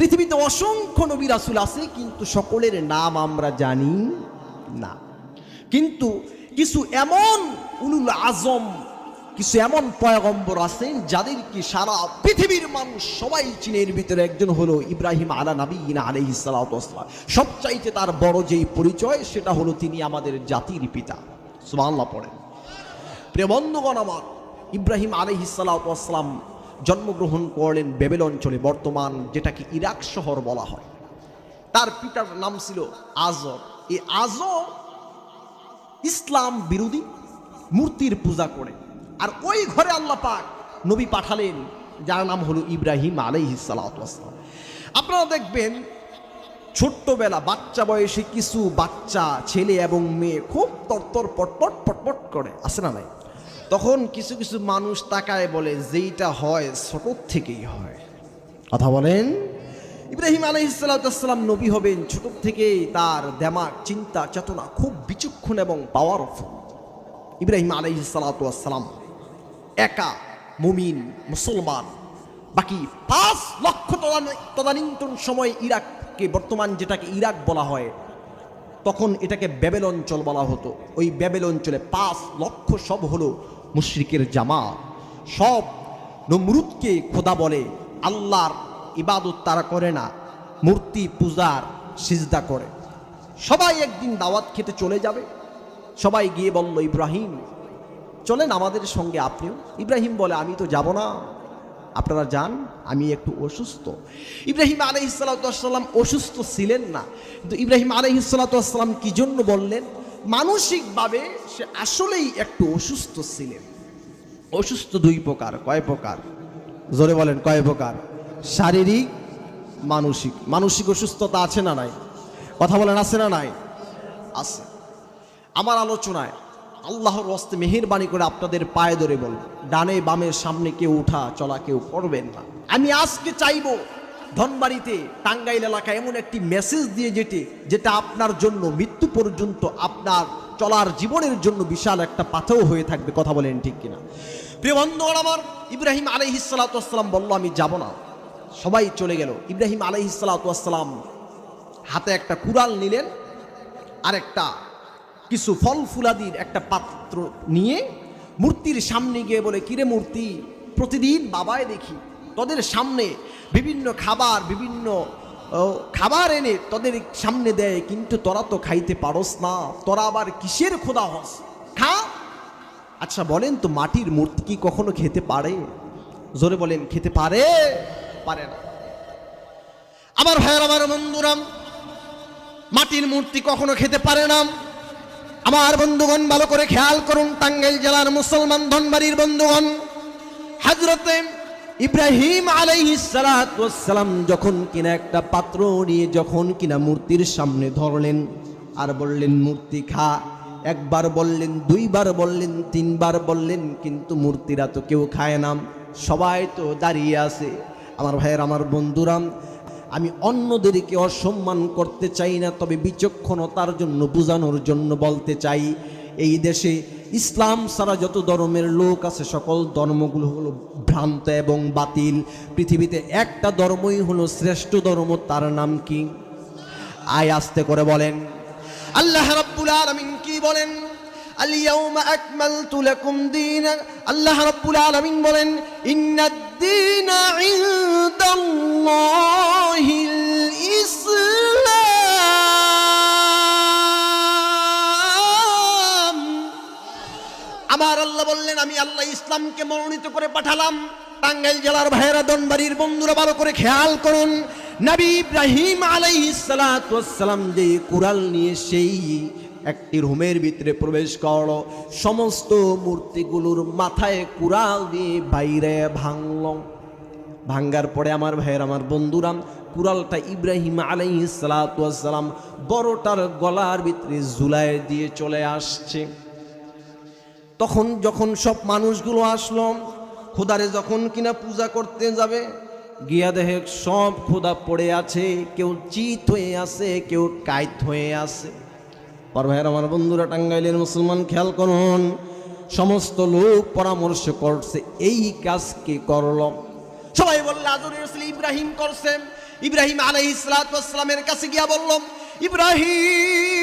পৃথিবীতে অসংখ্য নবী রাসুল আছে, কিন্তু সকলের নাম আমরা জানি না। কিন্তু কিছু এমন উলুল আজম, কিছু এমন পয়গম্বর আছেন যাদেরকে সারা পৃথিবীর মানুষ সবাই চীনের ভিতরে একজন হলো ইব্রাহিম আলা নবীনা আলহি সালাম সবচাইতে তার বড় যেই পরিচয়, সেটা হলো তিনি আমাদের জাতির পিতা। সুবহানাল্লাহ পড়েন। প্রিয় বন্ধুগণ আমার, ইব্রাহিম আলহি সালাম জন্মগ্রহণ করলেন বেবেল অঞ্চলে বর্তমান যেটাকে ইরাক শহর বলা হয়। তার পিতার নাম ছিল আজর। এই আজর ইসলাম বিরোধী মূর্তির পূজা করে। আর ওই ঘরে আল্লাহ পাক নবী পাঠালেন, যার নাম হলো ইব্রাহিম আলাইহিসালাম আপনারা দেখবেন, ছোট্টবেলা বাচ্চা বয়সে কিছু বাচ্চা, ছেলে এবং মেয়ে খুব তরতর, পটপট পটপট করে। আসে না নাই? তখন কিছু কিছু মানুষ তাকায় বলে, যেইটা হয় ছোট থেকেই হয়। কথা বলেন, ইব্রাহিম আলহিসাল্লাম নবী হবেন ছোট থেকেই তার দেমাক, চিন্তা, চেতনা খুব বিচক্ষণ এবং পাওয়ারফুল ইব্রাহিম আলহিসাল্লাম একা, মুমিন, মুসলমান, বাকি পাঁচ লক্ষ তদানী- তদানীন্তন সময় ইরাককে, বর্তমান যেটাকে ইরাক বলা হয়, তখন এটাকে বেবেল অঞ্চল বলা হতো। ওই বেবেল অঞ্চলে পাঁচ লক্ষ সব হলো মুশরিকের জামা। সব নমরুদকে খোদা বলে, আল্লাহর ইবাদত তারা করে না, মূর্তি পূজার সিজদা করে। সবাই একদিন দাওয়াত খেতে চলে যাবে। সবাই গিয়ে বলল, ইব্রাহিম, চলেন আমাদের সঙ্গে আপনিও। ইব্রাহিম বলে, আমি তো যাব না। আপনারা যান, আমি একটু অসুস্থ। ইব্রাহিম আলহিসাল্লাম অসুস্থ ছিলেন না। কিন্তু ইব্রাহিম আলহিসাল্লাম কি জন্য বললেন? মানসিকভাবে সে আসলেই একটু অসুস্থ ছিলেন। অসুস্থ দুই প্রকার, কয় প্রকার? জোরে বলেন, কয় প্রকার? শারীরিক, মানসিক। মানসিক অসুস্থতা আছে না নাই? কথা বলেন, আছে না নাই? আছে। আমার আলোচনায় আল্লাহর হস্তে মেহেরবানি করে আপনাদের পায়ে ধরে বল ডানে বামের সামনে কেউ উঠা চলা কেউ করবেন না। আমি আজকে চাইব ধনবাড়িতে টাঙ্গাইল এলাকায় এমন একটি মেসেজ দিয়ে যেটি যেটা আপনার জন্য, মৃত্যু পর্যন্ত আপনার চলার জীবনের জন্য বিশাল একটা পাথেও হয়ে থাকবে, কথা বলেন ঠিক কিনা। প্রিয় বন্ধুগণ, আমার ইব্রাহিম আলহিসাল্লাম বলল, আমি যাব না। সবাই চলে গেল। ইব্রাহিম আলহিসাল্লাম হাতে একটা কুড়াল নিলেন, আর একটা কিছু ফল ফুলাদির একটা পাত্র নিয়ে মূর্তির সামনে গিয়ে বলে, কিরে মূর্তি, প্রতিদিন বাবায় দেখি। তোদের সামনে বিভিন্ন খাবার বিভিন্ন খাবার এনে তোদের সামনে দেয়, কিন্তু তোরা তো খাইতে পারস না। তোরা আবার কিসের খোদা হস? খা। আচ্ছা বলেন তো মাটির মূর্তি কি কখনো খেতে পারে? জোরে বলেন, খেতে পারে? পারে না। আমার ভাইয়ের, আমার বন্ধুরাম মাটির মূর্তি কখনো খেতে পারে না। আমার বন্ধুগণ, ভালো করে খেয়াল করুন, টাঙ্গাইল জেলার মুসলমান ধনবাড়ির বন্ধুগণ হাজরতে ইব্রাহিম আলাইহিসালাম যখন কিনা একটা পাত্র নিয়ে যখন কিনা মূর্তির সামনে ধরলেন, আর বললেন, মূর্তি খা। একবার বললেন, দুইবার বললেন, তিনবার বললেন, কিন্তু মূর্তিরা তো কেউ খায় না। সবাই তো দাঁড়িয়ে আছে। আমার ভাইয়ের, আমার বন্ধুরাম, আমি অন্যদেরকে অসম্মান করতে চাই না, তবে বিচক্ষণতার জন্য, বোঝানোর জন্য বলতে চাই, এই দেশে ইসলাম ছাড়া যত ধর্মের লোক আছে সকল ধর্মগুলো হলো ভ্রান্ত এবং বাতিল পৃথিবীতে একটা ধর্মই হলো শ্রেষ্ঠ ধর্ম তার নাম কি আয় আস্তে করে বলেন আল্লাহ রাব্বুল আলামিন কি বলেন اليوم أكملت لكم دينا আল্লাহ রাব্বুল আলামিন বলেন ইন্নাদ الدين عند الله আমার আল্লাহ বললেন, আমি আল্লাহ ইসলামকে মনোনীত করে পাঠালাম। টাঙ্গাইল জেলার ভাইয়েরা দনবাড়ির বন্ধুরা ভালো করে খেয়াল করুন। নবী ইব্রাহিম আলাইহিসসালাম যে কুরাল নিয়ে সেই একটি রুমের ভিতরে প্রবেশ করল। সমস্ত মূর্তিগুলোর মাথায় কুরাল দিয়ে বাইরে ভাঙল। ভাঙ্গার পরে আমার ভাইয়ের, আমার বন্ধুরাম কুরালটা ইব্রাহিম আলাইহিসসালাম বড়টার গলার ভিতরে জুলাই দিয়ে চলে আসছে। তখন যখন সব মানুষগুলো আসলো, খোদারে যখন কিনা পূজা করতে যাবে, গিয়া দেহে সব খোদা পড়ে আছে, কেউ চিত হয়ে আছে, কেউ কাইত হয়ে আছে। পর ভাইয়ের আমার বন্ধুরা, টাঙ্গাইলের মুসলমান, খেয়াল করুন, সমস্ত লোক পরামর্শ করছে, এই কাজ কে করল? সবাই বললে রসুল ইব্রাহিম করছে ইব্রাহিম ওয়াস সালামের কাছে গিয়া বলল, ইব্রাহিম!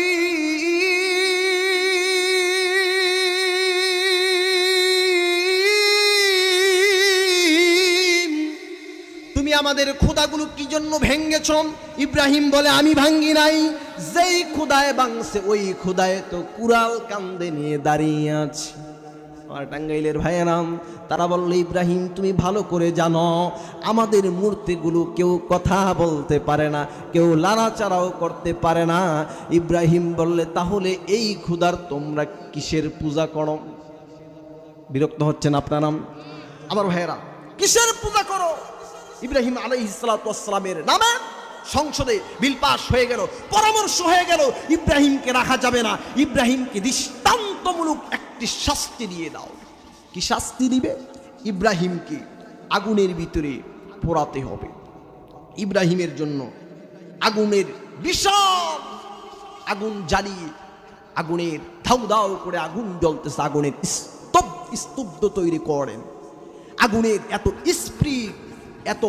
আমাদের খোদাগুলো কি জন্য ভেঙ্গেছ ইব্রাহিম বলে, আমি ভাঙ্গি নাই। যেই খুদায় ভাঙছে ওই খুদায় তো কুরাল কান্দে নিয়ে দাঁড়িয়ে আছে। টাঙ্গাইলের ভাইয়েরাম, তারা বলল, ইব্রাহিম, তুমি ভালো করে জানো, আমাদের মূর্তিগুলো কেউ কথা বলতে পারে না, কেউ লাড়াচাড়াও করতে পারে না। ইব্রাহিম বললে, তাহলে এই খুদার তোমরা কিসের পূজা করো? বিরক্ত হচ্ছেন আপনারা আমার ভাইয়েরা কিসের পূজা করো? ইব্রাহিম আলাইহিসসালামের নামে সংসদে বিল পাস হয়ে গেল, পরামর্শ হয়ে গেল, ইব্রাহিমকে রাখা যাবে না। ইব্রাহিমকে দৃষ্টান্তমূলক একটি শাস্তি দিয়ে দাও। কি শাস্তি দিবে? ইব্রাহিমকে আগুনের ভিতরে পোড়াতে হবে। ইব্রাহিমের জন্য আগুনের বিশাল আগুন জ্বালিয়ে আগুনের ধাউ ধাউ করে আগুন জ্বলতেছে, আগুনের স্তব স্তব্ধ তৈরি করেন। আগুনের এত স্প্রিড এত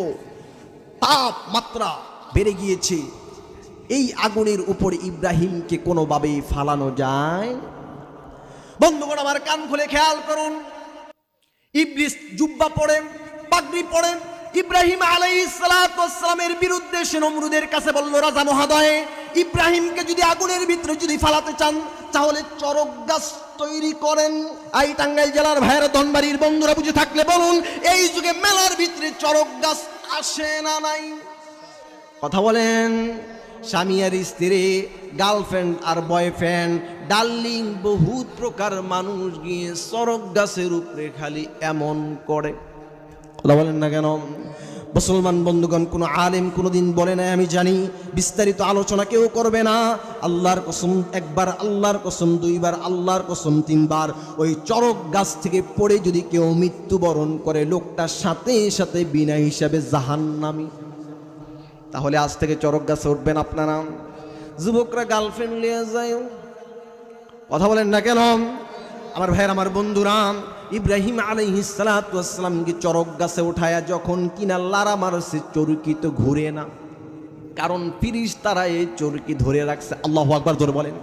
তাপমাত্রা বেড়ে গিয়েছে, এই আগুনের উপর ইব্রাহিমকে কোনোভাবেই ফালানো যায়। বন্ধুগণ, আমার কান খুলে খেয়াল করুন। ইবলিস জুব্বা পড়েন, পাগড়ি পড়েন, ইব্রাহিম আলাইসালামের বিরুদ্ধে সে নমরুদের কাছে বলল, রাজা মহাদয়, ইব্রাহিমকে যদি আগুনের ভিতরে যদি ফালাতে চান, তাহলে চরক গাছ তৈরি করেন। আই টাঙ্গাইল জেলার ভাইয়ের ধনবাড়ির বন্ধুরা বুঝে থাকলে বলুন, এই যুগে মেলার ভিতরে চরক গাছ আসে না নাই? কথা বলেন, স্বামী আর স্ত্রী, গার্লফ্রেন্ড আর বয়ফ্রেন্ড, ডার্লিং বহুত প্রকার মানুষ গিয়ে সরক গাছের উপরে খালি এমন করে। কথা বলেন না কেন? মুসলমান বন্ধুগণ, কোনো আলেম কোনোদিন বলে নাই, আমি জানি, বিস্তারিত আলোচনা কেউ করবে না। আল্লাহর কসম, একবার আল্লাহর কসম, দুইবার আল্লাহর কসম, তিনবার। ওই চরক গাছ থেকে পড়ে যদি কেউ মৃত্যুবরণ করে লোকটার সাথে সাথে বিনা হিসাবে জাহান্নামী। তাহলে আজ থেকে চরক গাছে উঠবেন আপনারা। যুবকরা গার্লফ্রেন্ড নিয়ে যায় কথা বলেন না কেন? আমার ভাইয়ের, আমার বন্ধুরা, ইব্রাহিম আলাইহিসালামকে চরক গাছে উঠায়া যখন কিনা লারা মারছে, চরকি তো ঘুরে না। কারণ ফিরিস তারা এই চরকি ধরে রাখছে। আল্লাহ আকবার ধরে বলেন।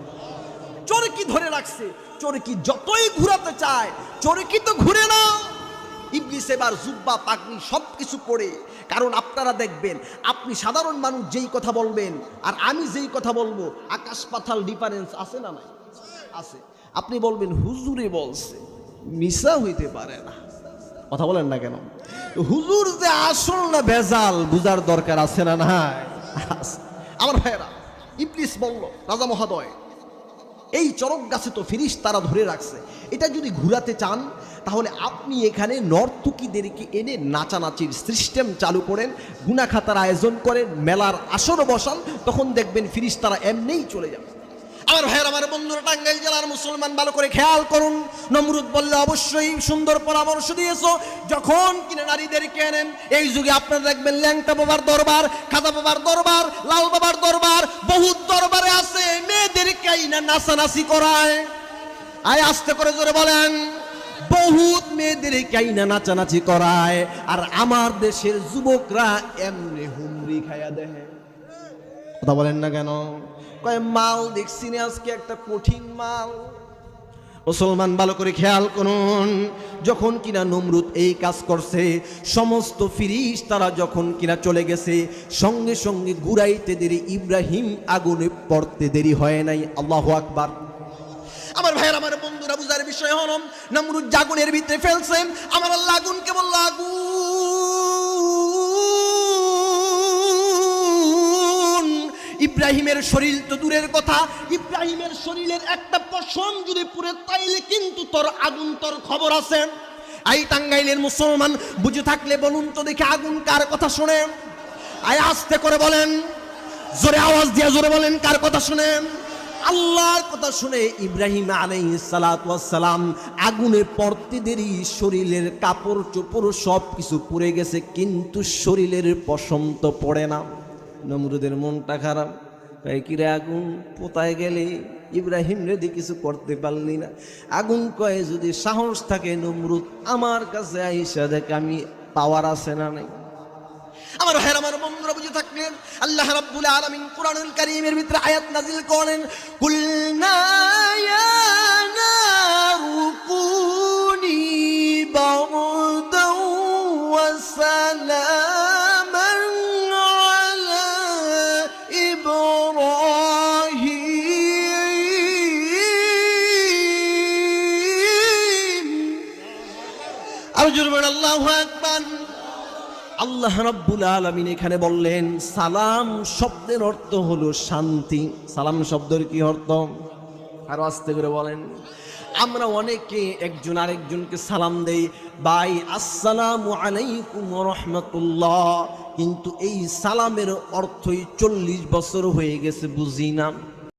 চরকি ধরে রাখছে। চরকি যতই ঘুরাতে চায়, চরকি তো ঘুরে না। ইবলিস এবার জুব্বা, পাগড়ি সব কিছু পড়ে। কারণ আপনারা দেখবেন, আপনি সাধারণ মানুষ যেই কথা বলবেন, আর আমি যেই কথা বলব, আকাশ পাতাল ডিফারেন্স আছে না নাই? আছে। আপনি বলবেন, হুজুরে বলছে। মিশা হইতে পারে না। কথা বলেন না কেন? হুজুর যে আসল না ভেজাল, বুঝার দরকার আছে না আছে। আমার ভাইয়েরা, ইবলিস বলল, রাজা মহাদয়, এই চরক গাছে তো ফিরিস তারা ধরে রাখছে। এটা যদি ঘুরাতে চান, তাহলে আপনি এখানে নর্তুকিদেরকে এনে নাচানাচির সিস্টেম চালু করেন গুনা খাতার আয়োজন করেন, মেলার আসর বসান, তখন দেখবেন ফিরিস তারা এমনিই চলে যাবে। আমার ভাইয়ের, আমার বন্ধুরা টাঙ্গাইল জেলার মুসলমান, ভালো করে খেয়াল করুন। নমরুদ বললে অবশ্যই সুন্দর পরামর্শ দিয়েছ। যখন কিনা নারীদেরকে এনেন এই যুগে আপনারা দেখবেন ল্যাংটা বাবার দরবার, খাদা বাবার দরবার, লাল বাবার দরবার, বহুত দরবারে আছে মেয়েদেরকে না নাচানাচি করায়। আয় আস্তে করে জোরে বলেন। বহুত মেয়েদের কাইনা নাচানাচি করায়। আর আমার দেশের যুবকরা এমনি হুমরি খাইয়া দেহে কথা বলেন না কেন? কয়, মাল দেখছি না আজকে একটা কঠিন মাল। মুসলমান, ভালো করে খেয়াল করুন, যখন কিনা নমরুদ এই কাজ করছে, সমস্ত ফিরিস তারা যখন কিনা চলে গেছে, সঙ্গে সঙ্গে ঘুরাইতে দেরি, ইব্রাহিম আগুনে পড়তে দেরি হয় নাই। আল্লাহ আকবার। আমার ভাইয়ের, আমার বন্ধুরা, বুঝার বিষয় হল, নমরুদ জাগুনের ভিতরে ফেলছে। আমার আল্লাহ আগুনকে বলল আগুন ইব্রাহিমের শরীর তো দূরের কথা, ইব্রাহিমের শরীরের একটা পশম যদি পুরে তাইলে কিন্তু তোর আগুন, তোর খবর আছে। আই টাঙ্গাইলের মুসলমান, বুঝে থাকলে বলুন তো দেখে আগুন কার কথা শুনে। আয় আস্তে করে বলেন, জোরে আওয়াজ দিয়ে জোরে বলেন কার কথা শুনেন আল্লাহর কথা শুনে ইব্রাহিম আলাইসালাম আগুনে পড়তে দেরি শরীরের কাপড় চোপড় সব কিছু পুড়ে গেছে, কিন্তু শরীরের পশম তো পড়ে না। নমরুদের মনটা খারাপ। কিরে আগুন পোতায় গেলে? ইব্রাহিম রেদি কিছু করতে পারলি না। আগুন কয়ে, যদি সাহস থাকে নমরুদ, আমার কাছে আইসা দেখ, আমি পাওয়ার আছে না নাই। আমার হের আমার বন্ধুরা বুঝে থাকলেন, আল্লাহ রাব্বুল আলামিন কোরআনুল কারীমের ভিতরে আয়াত নাজিল করেন আল্লাহ রাব্বুল আলামিন এখানে বললেন, সালাম শব্দের অর্থ হলো শান্তি। সালাম শব্দের কি অর্থ? আরও আস্তে করে বলেন। আমরা অনেকে একজন আরেকজনকে সালাম দেই, ভাই, আসসালামু আলাইকুম রহমতুল্লাহ। কিন্তু এই সালামের অর্থই চল্লিশ বছর হয়ে গেছে, বুঝি না।